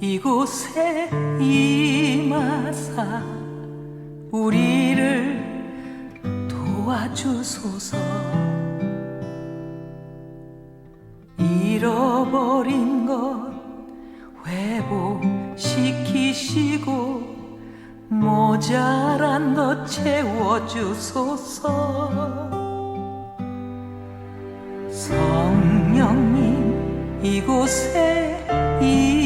이곳에 임하사 우리를 도와주소서. 잃어버린 것 회복시키시고 모자란 것 채워주소서. 성령님 이곳에 임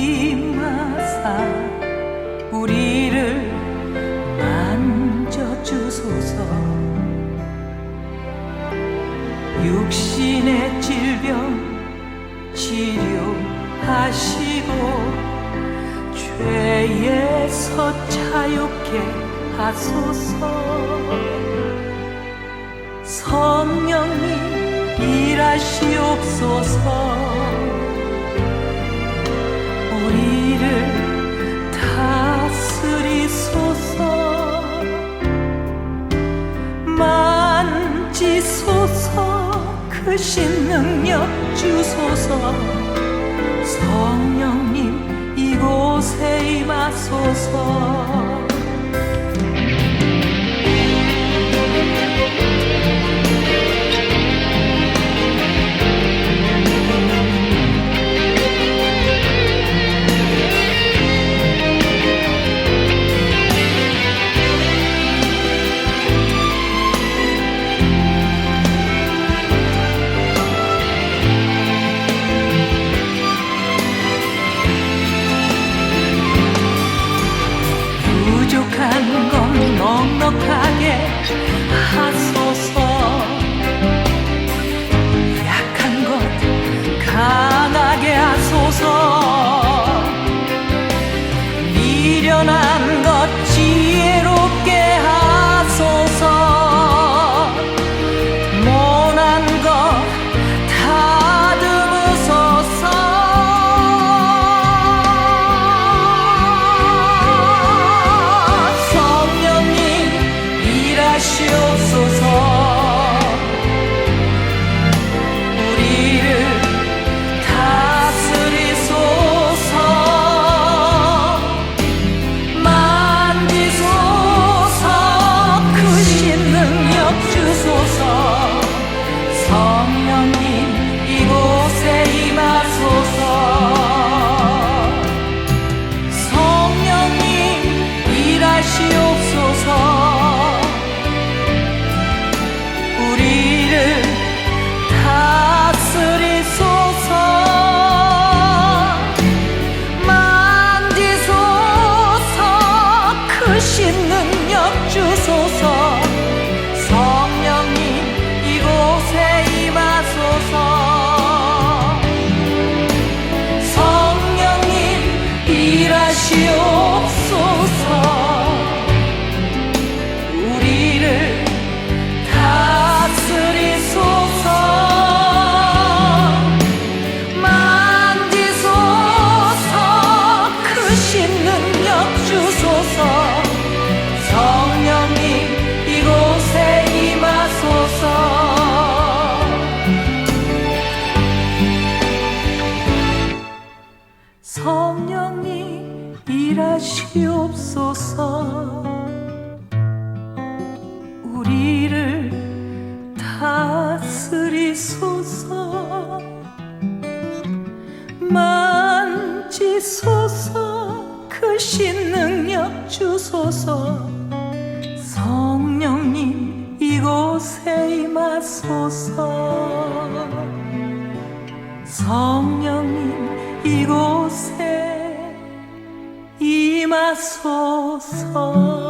육신의 질병 치료하시고 죄에서 자유케 하소서. 성령님 일하시옵소서. 우리를 다스리소서. 만지소서 크신 능력 주소서. 성령님 이곳에 임하소서 일하시옵소서 일하시옵소서 우리를 다스리소서 만지소서 크신 능력 주소서. 성령님 이곳에 임하소서. 성령님 이곳에 임하소서